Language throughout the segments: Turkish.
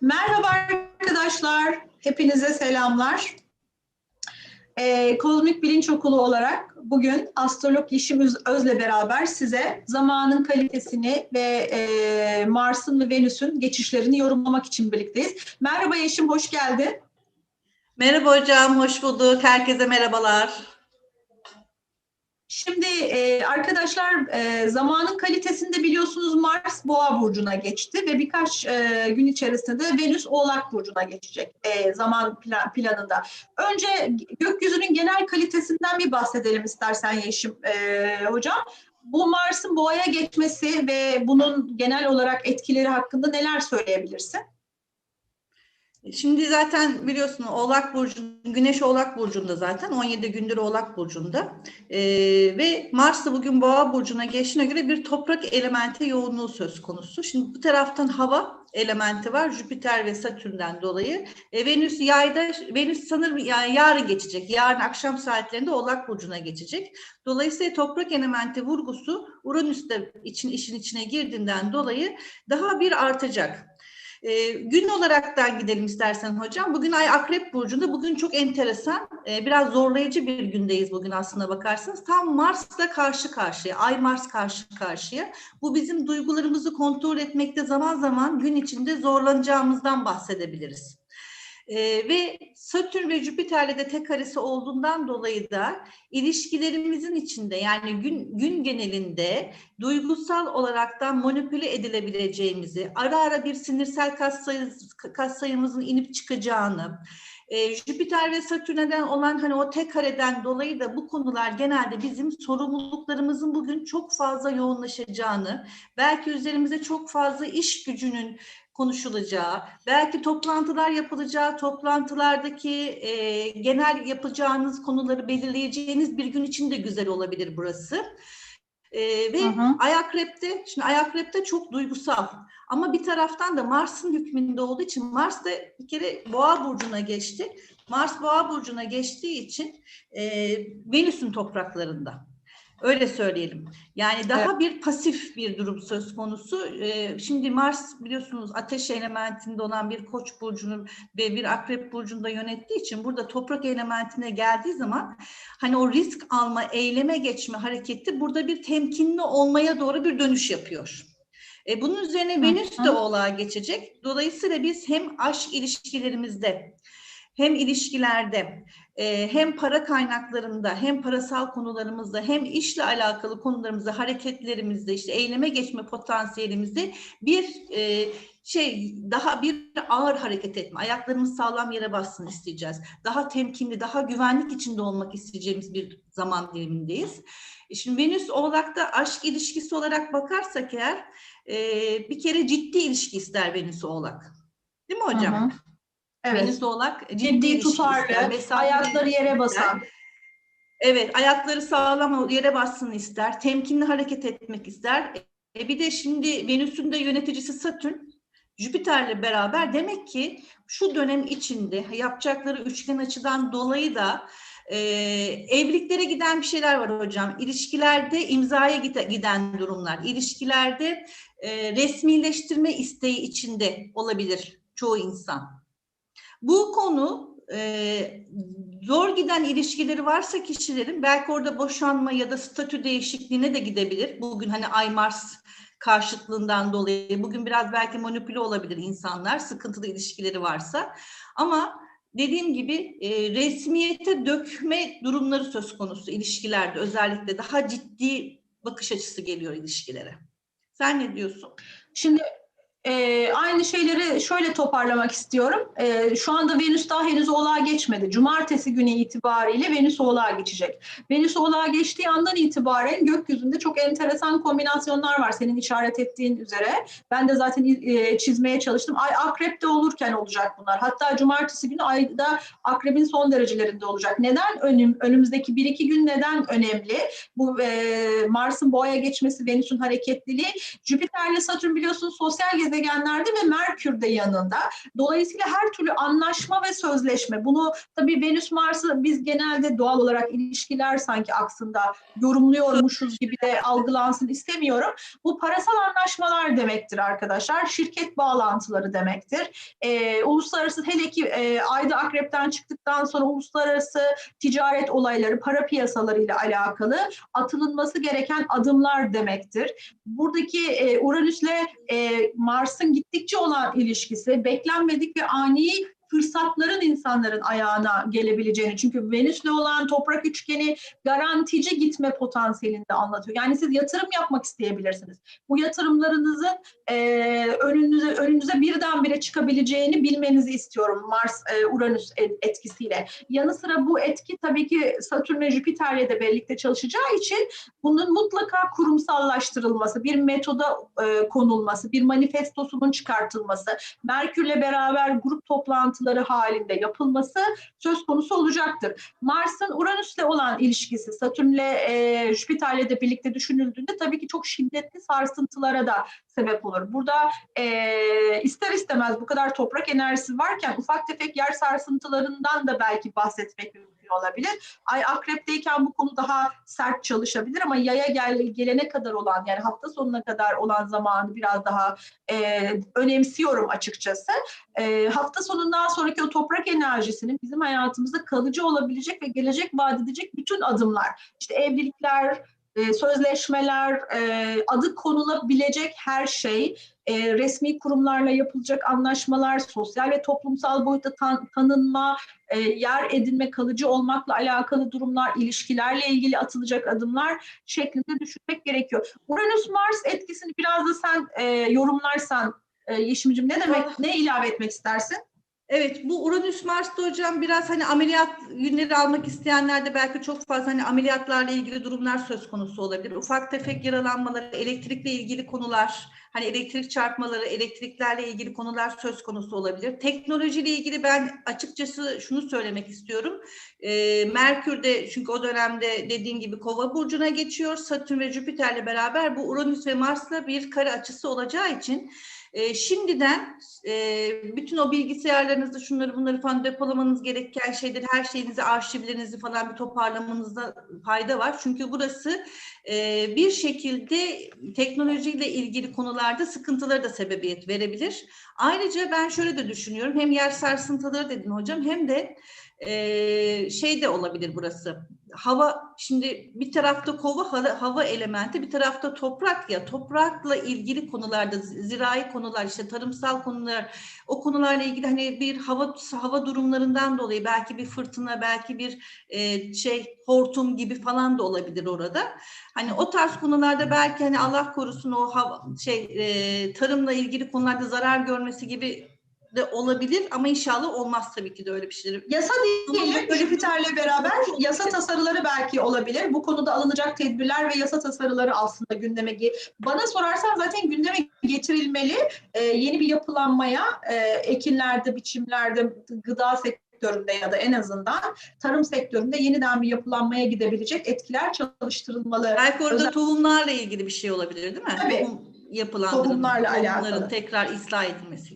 Merhaba arkadaşlar, hepinize selamlar. Ee, Kozmik Bilinç Okulu olarak bugün astrolog Yeşim Öz- Öz'le beraber size zamanın kalitesini ve e, Mars'ın ve Venüs'ün geçişlerini yorumlamak için birlikteyiz. Merhaba Yeşim, hoş geldin. Merhaba hocam, hoş bulduk. Herkese merhabalar. Şimdi e, arkadaşlar e, zamanın kalitesinde biliyorsunuz Mars Boğa burcuna geçti ve birkaç e, gün içerisinde de Venüs Oğlak burcuna geçecek e, zaman plan, planında. Önce gökyüzünün genel kalitesinden bir bahsedelim istersen Yeşim e, hocam. Bu Mars'ın Boğa'ya geçmesi ve bunun genel olarak etkileri hakkında neler söyleyebilirsin? Şimdi zaten biliyorsun Oğlak Burcu, Güneş Oğlak Burcu'nda zaten 17 gündür Oğlak Burcu'nda Ee, ve Mars da bugün Boğa Burcu'na geçtiğine göre bir toprak elementi yoğunluğu söz konusu. Şimdi bu taraftan hava elementi var Jüpiter ve Satürn'den dolayı. E, Venüs yayda, Venüs sanırım yani yarın geçecek. Yarın akşam saatlerinde Oğlak Burcu'na geçecek. Dolayısıyla toprak elementi vurgusu Uranüs'te için işin içine girdiğinden dolayı daha bir artacak. E, gün olaraktan gidelim istersen hocam. Bugün Ay Akrep Burcu'nda. Bugün çok enteresan, e, biraz zorlayıcı bir gündeyiz bugün aslında bakarsanız. Tam Mars'la karşı karşıya, Ay Mars karşı karşıya. Bu bizim duygularımızı kontrol etmekte zaman zaman gün içinde zorlanacağımızdan bahsedebiliriz. Ee, ve Satürn ve Jüpiter'le de tek karesi olduğundan dolayı da ilişkilerimizin içinde yani gün gün genelinde duygusal olaraktan manipüle edilebileceğimizi, ara ara bir sinirsel kas, sayısı, kas sayımızın inip çıkacağını, e, Jüpiter ve Satürn'den olan hani o tek kareden dolayı da bu konular genelde bizim sorumluluklarımızın bugün çok fazla yoğunlaşacağını, belki üzerimize çok fazla iş gücünün konuşulacağı, belki toplantılar yapılacağı, toplantılardaki e, genel yapacağınız konuları belirleyeceğiniz bir gün için de güzel olabilir burası. E, ve Hı hı. Ayakrep'te, şimdi Ayakrep'te çok duygusal ama bir taraftan da Mars'ın hükmünde olduğu için Mars da bir kere Boğa burcuna geçti. Mars Boğa burcuna geçtiği için e, Venüs'ün topraklarında. Öyle söyleyelim. Yani daha bir pasif bir durum söz konusu. Ee, şimdi Mars biliyorsunuz ateş elementinde olan bir koç burcunu ve bir akrep burcunda yönettiği için burada toprak elementine geldiği zaman hani o risk alma, eyleme geçme hareketi burada bir temkinli olmaya doğru bir dönüş yapıyor. E, bunun üzerine Venüs de oğlağa geçecek. Dolayısıyla biz hem aşk ilişkilerimizde hem ilişkilerde e, hem para kaynaklarında hem parasal konularımızda hem işle alakalı konularımızda hareketlerimizde işte eyleme geçme potansiyelimizde bir e, şey daha bir ağır hareket etme ayaklarımız sağlam yere bassın isteyeceğiz daha temkinli daha güvenlik içinde olmak isteyeceğimiz bir zaman dilimindeyiz. E, Şimdi Venüs Oğlak'ta aşk ilişkisi olarak bakarsak eğer bir kere ciddi ilişki ister Venüs Oğlak. Değil mi hocam? Hı hı. Evet. Venüs Oğlak ciddi, Ciddi, tutarlı, ayakları yere ister. basan. Evet, ayakları sağlam yere bassın ister, temkinli hareket etmek ister. E, bir de şimdi Venüs'ün de yöneticisi Satürn, Jüpiter'le beraber demek ki şu dönem içinde yapacakları üçgen açıdan dolayı da e, evliliklere giden bir şeyler var hocam. İlişkilerde imzaya gide- giden durumlar, ilişkilerde e, resmileştirme isteği içinde olabilir çoğu insan. Bu konu e, zor giden ilişkileri varsa kişilerin belki orada boşanma ya da statü değişikliğine de gidebilir. Bugün hani Ay Mars karşıtlığından dolayı bugün biraz belki manipüle olabilir insanlar sıkıntılı ilişkileri varsa. Ama dediğim gibi e, resmiyete dökme durumları söz konusu ilişkilerde özellikle daha ciddi bakış açısı geliyor ilişkilere. Sen ne diyorsun? Şimdi e, aynı şeyleri şöyle toparlamak istiyorum. E, şu anda Venüs daha henüz Oğlak'a geçmedi. Cumartesi günü itibariyle Venüs Oğlak'a geçecek. Venüs Oğlak'a geçtiği andan itibaren gökyüzünde çok enteresan kombinasyonlar var senin işaret ettiğin üzere. Ben de zaten e, çizmeye çalıştım. Ay Akrep'te olurken olacak bunlar. Hatta cumartesi günü Ay'da Akrep'in son derecelerinde olacak. Neden önüm, önümüzdeki bir iki gün neden önemli? Bu e, Mars'ın Boğa'ya geçmesi, Venüs'ün hareketliliği. Jüpiter'le Satürn biliyorsun sosyal gezegenlerde ve Merkür de yanında. Dolayısıyla her türlü anlaşma ve sözleşme. Bunu tabii Venüs Mars'ı biz genelde doğal olarak ilişkiler sanki aksında yorumluyormuşuz gibi de algılansın istemiyorum. Bu parasal anlaşmalar demektir arkadaşlar. Şirket bağlantıları demektir. Ee, uluslararası hele ki e, Ayda Akrep'ten çıktıktan sonra uluslararası ticaret olayları, para piyasalarıyla alakalı atılınması gereken adımlar demektir. Buradaki e, Uranüs'le e, Mars'ın gittikçe olan ilişkisi beklenmedik ve ani fırsatların insanların ayağına gelebileceğini çünkü Venüs'le olan toprak üçgeni garantici gitme potansiyelini de anlatıyor. Yani siz yatırım yapmak isteyebilirsiniz. Bu yatırımlarınızın e, önünüze önünüze birdenbire çıkabileceğini bilmenizi istiyorum Mars e, Uranüs et- etkisiyle. Yanı sıra bu etki tabii ki Satürn ve Jüpiter'le de birlikte çalışacağı için bunun mutlaka kurumsallaştırılması, bir metoda e, konulması, bir manifestosunun çıkartılması, Merkür'le beraber grup toplantıları halinde yapılması söz konusu olacaktır. Mars'ın Uranüs'le olan ilişkisi, Satürn'le, e, Jüpiter'le de birlikte düşünüldüğünde tabii ki çok şiddetli sarsıntılara da sebep olur. Burada e, ister istemez bu kadar toprak enerjisi varken ufak tefek yer sarsıntılarından da belki bahsetmek mümkün olabilir. Ay akrepteyken bu konu daha sert çalışabilir ama yaya gel, gelene kadar olan yani hafta sonuna kadar olan zamanı biraz daha e, önemsiyorum açıkçası. E, hafta sonundan sonraki o toprak enerjisinin bizim hayatımızda kalıcı olabilecek ve gelecek vaat edecek bütün adımlar. İşte evlilikler, e, sözleşmeler, e, adı konulabilecek her şey, e, resmi kurumlarla yapılacak anlaşmalar, sosyal ve toplumsal boyutta tan- tanınma, e, yer edinme, kalıcı olmakla alakalı durumlar, ilişkilerle ilgili atılacak adımlar şeklinde düşünmek gerekiyor. Uranüs-Mars etkisini biraz da sen e, yorumlarsan e, Yeşim'cim ne demek, ne ilave etmek istersin? Evet bu Uranüs Mars'ta hocam biraz hani ameliyat günleri almak isteyenlerde belki çok fazla hani ameliyatlarla ilgili durumlar söz konusu olabilir. Ufak tefek yaralanmaları, elektrikle ilgili konular, hani elektrik çarpmaları, elektriklerle ilgili konular söz konusu olabilir. Teknolojiyle ilgili ben açıkçası şunu söylemek istiyorum. Ee, Merkür de çünkü o dönemde dediğim gibi Kova burcuna geçiyor. Satürn ve Jüpiter'le beraber bu Uranüs ve Mars'la bir kare açısı olacağı için e, şimdiden e, bütün o bilgisayarlarınızı şunları bunları falan depolamanız gereken şeyleri her şeyinizi arşivlerinizi falan bir toparlamanızda fayda var. Çünkü burası e, bir şekilde teknolojiyle ilgili konularda sıkıntıları da sebebiyet verebilir. Ayrıca ben şöyle de düşünüyorum hem yer sarsıntıları dedin hocam hem de e, şey de olabilir burası. Hava şimdi bir tarafta kova hava, elementi bir tarafta toprak ya toprakla ilgili konularda zirai konular işte tarımsal konular o konularla ilgili hani bir hava hava durumlarından dolayı belki bir fırtına belki bir e, şey hortum gibi falan da olabilir orada. Hani o tarz konularda belki hani Allah korusun o hava, şey e, tarımla ilgili konularda zarar görmesi gibi de olabilir ama inşallah olmaz tabii ki de öyle bir şeyler. Yasa diyelim Jüpiter'le beraber yasa tasarıları belki olabilir. Bu konuda alınacak tedbirler ve yasa tasarıları aslında gündeme bana sorarsan zaten gündeme getirilmeli. Ee, yeni bir yapılanmaya e, ekinlerde, biçimlerde, gıda sektöründe ya da en azından tarım sektöründe yeniden bir yapılanmaya gidebilecek etkiler çalıştırılmalı. Belki orada Özel- tohumlarla ilgili bir şey olabilir değil mi? Tabii. Tohum yapılandırılması, Tohumlarla tohumların alakalı. tekrar ıslah edilmesi.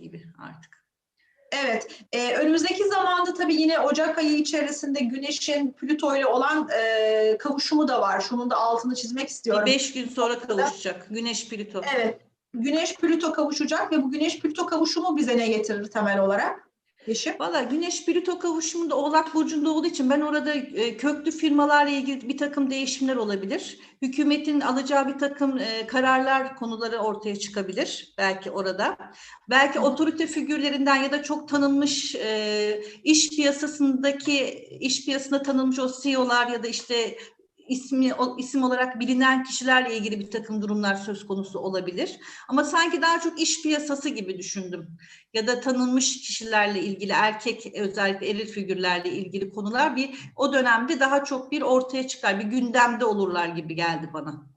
Evet, e, önümüzdeki zamanda tabii yine Ocak ayı içerisinde Güneş'in Plüto ile olan e, kavuşumu da var. Şunun da altını çizmek Bir istiyorum. beş gün sonra kavuşacak. Güneş Plüto. Evet, Güneş Plüto kavuşacak ve bu Güneş Plüto kavuşumu bize ne getirir temel olarak? Yeşim? Valla Güneş Plüto kavuşumunda Oğlak Burcu'nda olduğu için ben orada e, köklü firmalarla ilgili bir takım değişimler olabilir. Hükümetin alacağı bir takım e, kararlar konuları ortaya çıkabilir belki orada. Belki otorite figürlerinden ya da çok tanınmış e, iş piyasasındaki iş piyasasında tanınmış o CEO'lar ya da işte ismi o, isim olarak bilinen kişilerle ilgili bir takım durumlar söz konusu olabilir. Ama sanki daha çok iş piyasası gibi düşündüm ya da tanınmış kişilerle ilgili erkek özellikle eril figürlerle ilgili konular bir o dönemde daha çok bir ortaya çıkar bir gündemde olurlar gibi geldi bana.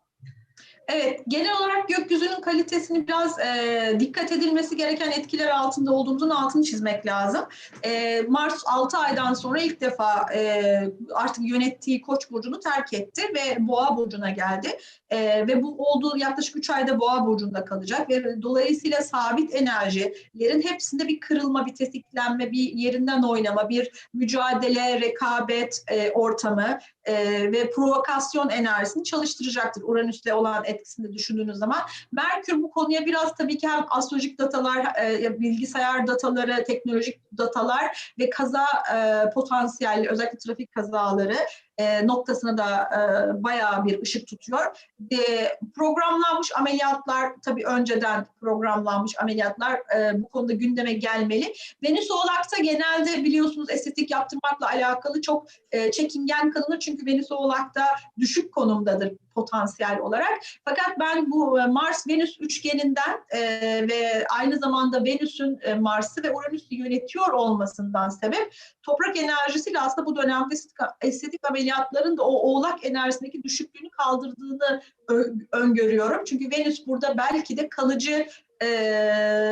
Evet, genel olarak gökyüzünün kalitesini biraz e, dikkat edilmesi gereken etkiler altında olduğumuzun altını çizmek lazım. E, Mars 6 aydan sonra ilk defa e, artık yönettiği Koç burcunu terk etti ve Boğa burcuna geldi. E, ve bu olduğu yaklaşık 3 ayda Boğa burcunda kalacak ve dolayısıyla sabit enerjilerin hepsinde bir kırılma, bir tetiklenme, bir yerinden oynama, bir mücadele, rekabet e, ortamı e, ve provokasyon enerjisini çalıştıracaktır. Uranüs'le olan etkisini düşündüğünüz zaman. Merkür bu konuya biraz tabii ki hem astrolojik datalar, e, bilgisayar dataları, teknolojik datalar ve kaza e, potansiyelli, özellikle trafik kazaları e, noktasına da e, bayağı bir ışık tutuyor. E, programlanmış ameliyatlar, tabii önceden programlanmış ameliyatlar e, bu konuda gündeme gelmeli. Venüs Oğlak'ta genelde biliyorsunuz estetik yaptırmakla alakalı çok e, çekingen kalınır. Çünkü Venüs Oğlak'ta düşük konumdadır potansiyel olarak. Fakat ben bu e, Mars-Venüs üçgeninden e, ve aynı zamanda Venüs'ün e, Mars'ı ve Uranüs'ü yönetiyor olmasından sebep toprak enerjisiyle aslında bu dönemde estetik, ameliyatların da o oğlak enerjisindeki düşüklüğünü kaldırdığını öngörüyorum. Çünkü Venüs burada belki de kalıcı e,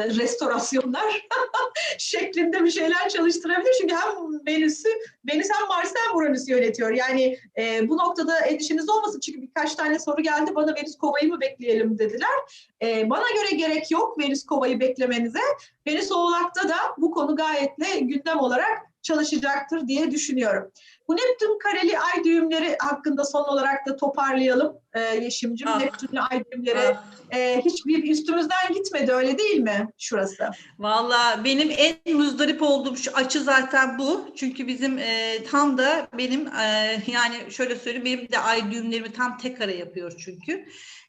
restorasyonlar şeklinde bir şeyler çalıştırabilir. Çünkü hem Venüs'ü, Venüs hem Mars hem Uranüs'ü yönetiyor. Yani e, bu noktada endişeniz olmasın. Çünkü birkaç tane soru geldi. Bana Venüs kovayı mı bekleyelim dediler. E, bana göre gerek yok Venüs kovayı beklemenize. Venüs Oğlak'ta da bu konu gayetle gündem olarak çalışacaktır diye düşünüyorum. Bu Neptün kareli ay düğümleri hakkında son olarak da toparlayalım e, Yeşim'cim. Ah. Neptünlü ay düğümleri Ah, e, hiçbir üstümüzden gitmedi öyle değil mi şurası? Valla benim en muzdarip olduğum şu açı zaten bu. Çünkü bizim e, tam da benim e, yani şöyle söyleyeyim benim de ay düğümlerimi tam tek ara yapıyor çünkü.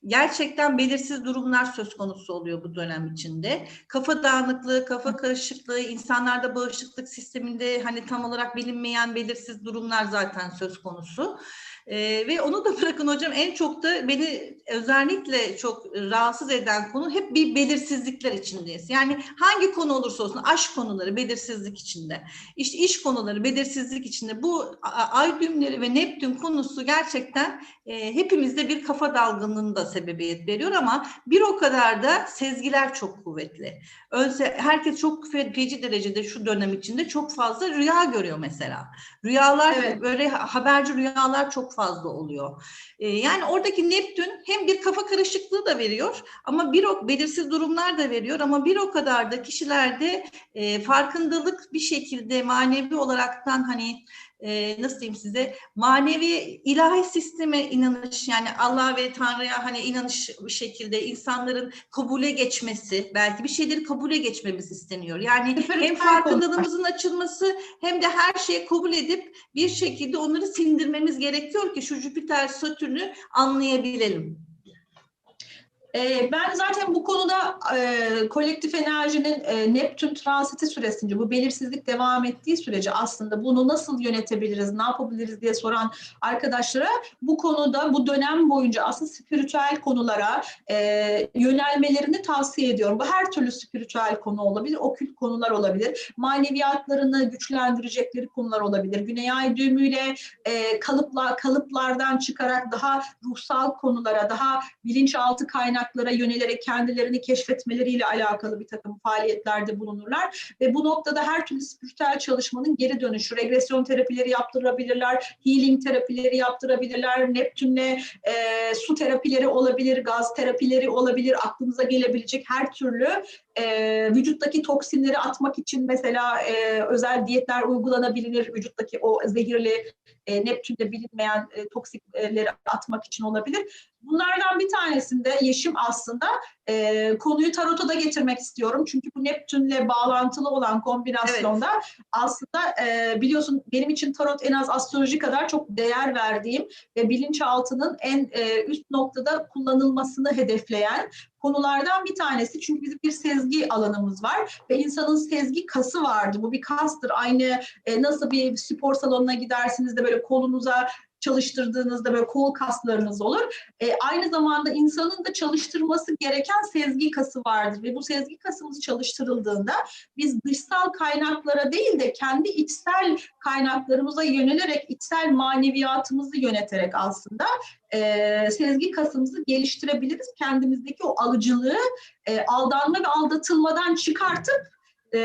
Gerçekten belirsiz durumlar söz konusu oluyor bu dönem içinde. Kafa dağınıklığı, kafa karışıklığı, insanlarda bağışıklık sisteminde hani tam olarak bilinmeyen belirsiz durumlar zaten söz konusu. Ee, ve onu da bırakın hocam en çok da beni özellikle çok rahatsız eden konu hep bir belirsizlikler içindeyiz. Yani hangi konu olursa olsun aşk konuları belirsizlik içinde. İşte iş konuları belirsizlik içinde. Bu ay düğümleri ve Neptün konusu gerçekten e, hepimizde bir kafa dalgınlığına da sebebiyet veriyor ama bir o kadar da sezgiler çok kuvvetli. Önse herkes çok fe- feci derecede şu dönem içinde çok fazla rüya görüyor mesela. Rüyalar Evet. böyle ha- haberci rüyalar çok fazla oluyor. Ee, yani oradaki Neptün hem bir kafa karışıklığı da veriyor ama bir o belirsiz durumlar da veriyor ama bir o kadar da kişilerde e, farkındalık bir şekilde manevi olaraktan hani e, nasıl diyeyim size manevi ilahi sisteme inanış yani Allah ve Tanrı'ya hani inanış bir şekilde insanların kabule geçmesi belki bir şeyleri kabule geçmemiz isteniyor. Yani hem farkındalığımızın açılması hem de her şeyi kabul edip bir şekilde onları sindirmemiz gerekiyor ki şu Jüpiter Satürn'ü anlayabilelim. Ee, ben zaten bu konuda e, kolektif enerjinin e, Neptün transiti süresince bu belirsizlik devam ettiği sürece aslında bunu nasıl yönetebiliriz, ne yapabiliriz diye soran arkadaşlara bu konuda bu dönem boyunca aslında spiritüel konulara e, yönelmelerini tavsiye ediyorum. Bu her türlü spiritüel konu olabilir, okült konular olabilir, maneviyatlarını güçlendirecekleri konular olabilir. Güney Ay düğümüyle e, kalıpla, kalıplardan çıkarak daha ruhsal konulara, daha bilinçaltı kaynaklara yönelerek kendilerini keşfetmeleriyle alakalı bir takım faaliyetlerde bulunurlar. Ve bu noktada her türlü spiritüel çalışmanın geri dönüşü, regresyon terapileri yaptırabilirler, healing terapileri yaptırabilirler, Neptün'le e, su terapileri olabilir, gaz terapileri olabilir, aklınıza gelebilecek her türlü e, vücuttaki toksinleri atmak için mesela e, özel diyetler uygulanabilir, vücuttaki o zehirli e, Neptün'de bilinmeyen e, toksikleri atmak için olabilir. Bunlardan bir tanesinde Yeşim aslında e, konuyu tarota da getirmek istiyorum. Çünkü bu Neptün'le bağlantılı olan kombinasyonda aslında e, biliyorsun benim için tarot en az astroloji kadar çok değer verdiğim ve bilinçaltının en e, üst noktada kullanılmasını hedefleyen konulardan bir tanesi. Çünkü bizim bir sezgi alanımız var ve insanın sezgi kası vardı. Bu bir kastır. Aynı e, nasıl bir spor salonuna gidersiniz de böyle kolunuza çalıştırdığınızda böyle kol kaslarınız olur. E, aynı zamanda insanın da çalıştırması gereken sezgi kası vardır ve bu sezgi kasımız çalıştırıldığında biz dışsal kaynaklara değil de kendi içsel kaynaklarımıza yönelerek içsel maneviyatımızı yöneterek aslında e, sezgi kasımızı geliştirebiliriz. Kendimizdeki o alıcılığı e, aldanma ve aldatılmadan çıkartıp e,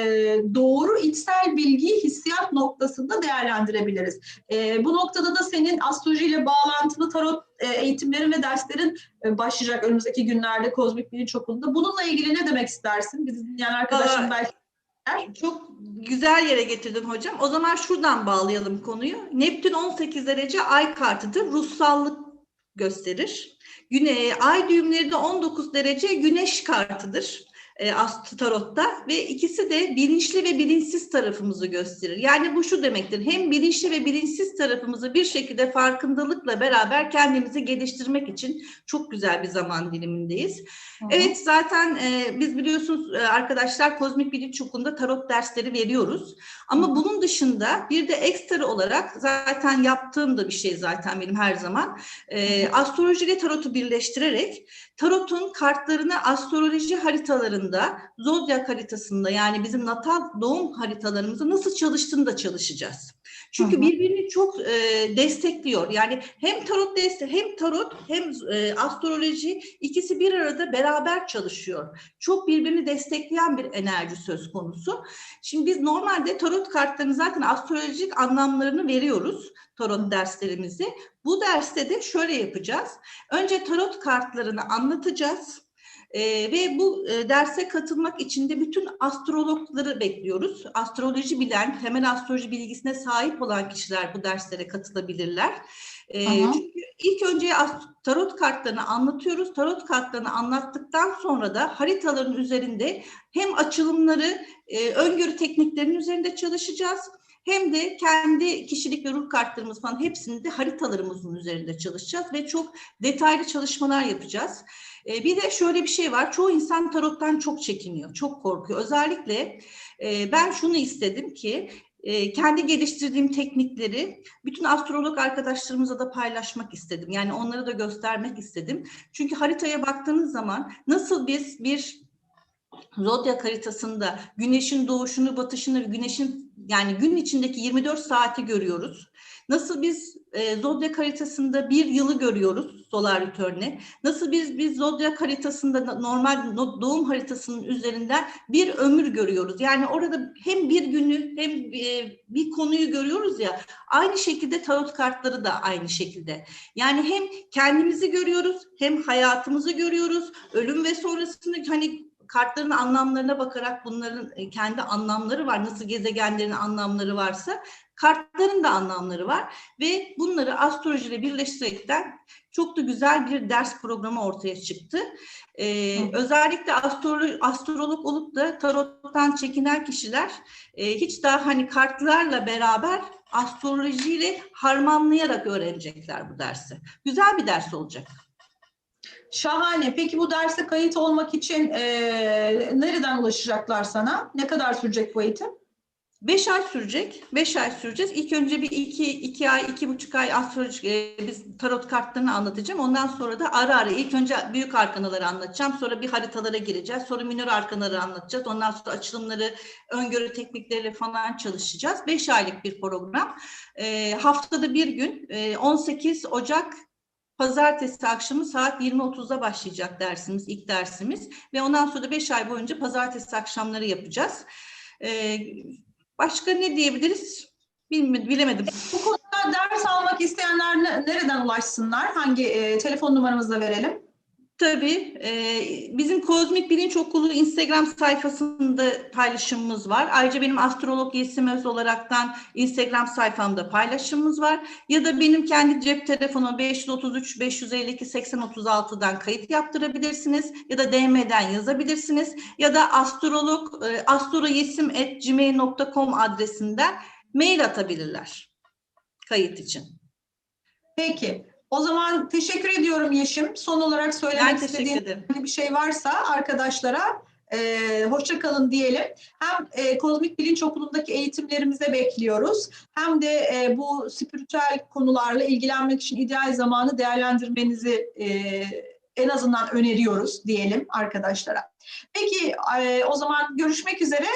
doğru içsel bilgiyi hissiyat noktasında değerlendirebiliriz. E, bu noktada da senin astrolojiyle bağlantılı tarot e, eğitimlerin ve derslerin e, başlayacak önümüzdeki günlerde Kozmik Bilinç Okulu'nda. Bununla ilgili ne demek istersin? Bizi dinleyen arkadaşım Aa, belki Çok güzel yere getirdin hocam. O zaman şuradan bağlayalım konuyu. Neptün 18 derece ay kartıdır. Ruhsallık gösterir. Güne, ay düğümleri de 19 derece güneş kartıdır. E, Astro Tarot'ta ve ikisi de bilinçli ve bilinçsiz tarafımızı gösterir. Yani bu şu demektir. Hem bilinçli ve bilinçsiz tarafımızı bir şekilde farkındalıkla beraber kendimizi geliştirmek için çok güzel bir zaman dilimindeyiz. Evet zaten e, biz biliyorsunuz e, arkadaşlar kozmik bilinç okulunda tarot dersleri veriyoruz. Ama bunun dışında bir de ekstra olarak zaten yaptığım da bir şey zaten benim her zaman. E, astroloji ile tarotu birleştirerek tarotun kartlarını astroloji haritalarında, zodyak haritasında yani bizim natal doğum haritalarımızda nasıl çalıştığını da çalışacağız. Çünkü Hı hı. birbirini çok e, destekliyor. Yani hem tarot destek hem tarot hem e, astroloji ikisi bir arada beraber çalışıyor. Çok birbirini destekleyen bir enerji söz konusu. Şimdi biz normalde tarot kartlarını zaten astrolojik anlamlarını veriyoruz tarot derslerimizi. Bu derste de şöyle yapacağız. Önce tarot kartlarını anlatacağız. Ee, ve bu e, derse katılmak için de bütün astrologları bekliyoruz. Astroloji bilen, temel astroloji bilgisine sahip olan kişiler bu derslere katılabilirler. Aha. çünkü ilk önce tarot kartlarını anlatıyoruz. Tarot kartlarını anlattıktan sonra da haritaların üzerinde hem açılımları, e, öngörü tekniklerinin üzerinde çalışacağız. Hem de kendi kişilik ve ruh kartlarımız falan hepsini de haritalarımızın üzerinde çalışacağız ve çok detaylı çalışmalar yapacağız. E, bir de şöyle bir şey var. Çoğu insan tarottan çok çekiniyor, çok korkuyor. Özellikle e, ben şunu istedim ki e, kendi geliştirdiğim teknikleri bütün astrolog arkadaşlarımıza da paylaşmak istedim. Yani onları da göstermek istedim. Çünkü haritaya baktığınız zaman nasıl biz bir zodyak haritasında güneşin doğuşunu, batışını, güneşin yani gün içindeki 24 saati görüyoruz. Nasıl biz e, zodyak haritasında bir yılı görüyoruz solar return'e. Nasıl biz biz zodyak haritasında da- normal no- doğum haritasının üzerinden bir ömür görüyoruz. Yani orada hem bir günü hem e, bir konuyu görüyoruz ya. Aynı şekilde tarot kartları da aynı şekilde. Yani hem kendimizi görüyoruz, hem hayatımızı görüyoruz. Ölüm ve sonrasını hani kartların anlamlarına bakarak bunların e, kendi anlamları var. Nasıl gezegenlerin anlamları varsa kartların da anlamları var ve bunları astrolojiyle birleştirerekten çok da güzel bir ders programı ortaya çıktı. Ee, Hı. özellikle astrolo- astrolog olup da tarottan çekinen kişiler e, hiç daha hani kartlarla beraber astrolojiyle harmanlayarak öğrenecekler bu dersi. Güzel bir ders olacak. Şahane. Peki bu derse kayıt olmak için e, nereden ulaşacaklar sana? Ne kadar sürecek bu eğitim? Beş ay sürecek. Beş ay süreceğiz. İlk önce bir iki, iki ay, iki buçuk ay astroloji, e, biz tarot kartlarını anlatacağım. Ondan sonra da ara ara ilk önce büyük arkanaları anlatacağım. Sonra bir haritalara gireceğiz. Sonra minor arkanaları anlatacağız. Ondan sonra açılımları, öngörü teknikleri falan çalışacağız. Beş aylık bir program. E, haftada bir gün e, 18 Ocak Pazartesi akşamı saat 20.30'da başlayacak dersimiz, ilk dersimiz. Ve ondan sonra da 5 ay boyunca pazartesi akşamları yapacağız. Ee, başka ne diyebiliriz? Bilmedim, bilemedim. Bu konuda ders almak isteyenler ne- nereden ulaşsınlar? Hangi e, telefon numaramızı da verelim? Tabii e, bizim Kozmik Bilinç Okulu Instagram sayfasında paylaşımımız var. Ayrıca benim astrolog Yesim Öz olaraktan Instagram sayfamda paylaşımımız var. Ya da benim kendi cep telefonum 533 552 8036'dan kayıt yaptırabilirsiniz. Ya da DM'den yazabilirsiniz. Ya da astrolog e, astroyesim.gmail.com adresinden mail atabilirler kayıt için. Peki. O zaman teşekkür ediyorum Yeşim. Son olarak söylemek istediğin bir şey varsa arkadaşlara E, hoşça kalın diyelim. Hem e, Kozmik Bilinç Okulu'ndaki eğitimlerimize bekliyoruz. Hem de e, bu spiritüel konularla ilgilenmek için ideal zamanı değerlendirmenizi e, en azından öneriyoruz diyelim arkadaşlara. Peki e, o zaman görüşmek üzere.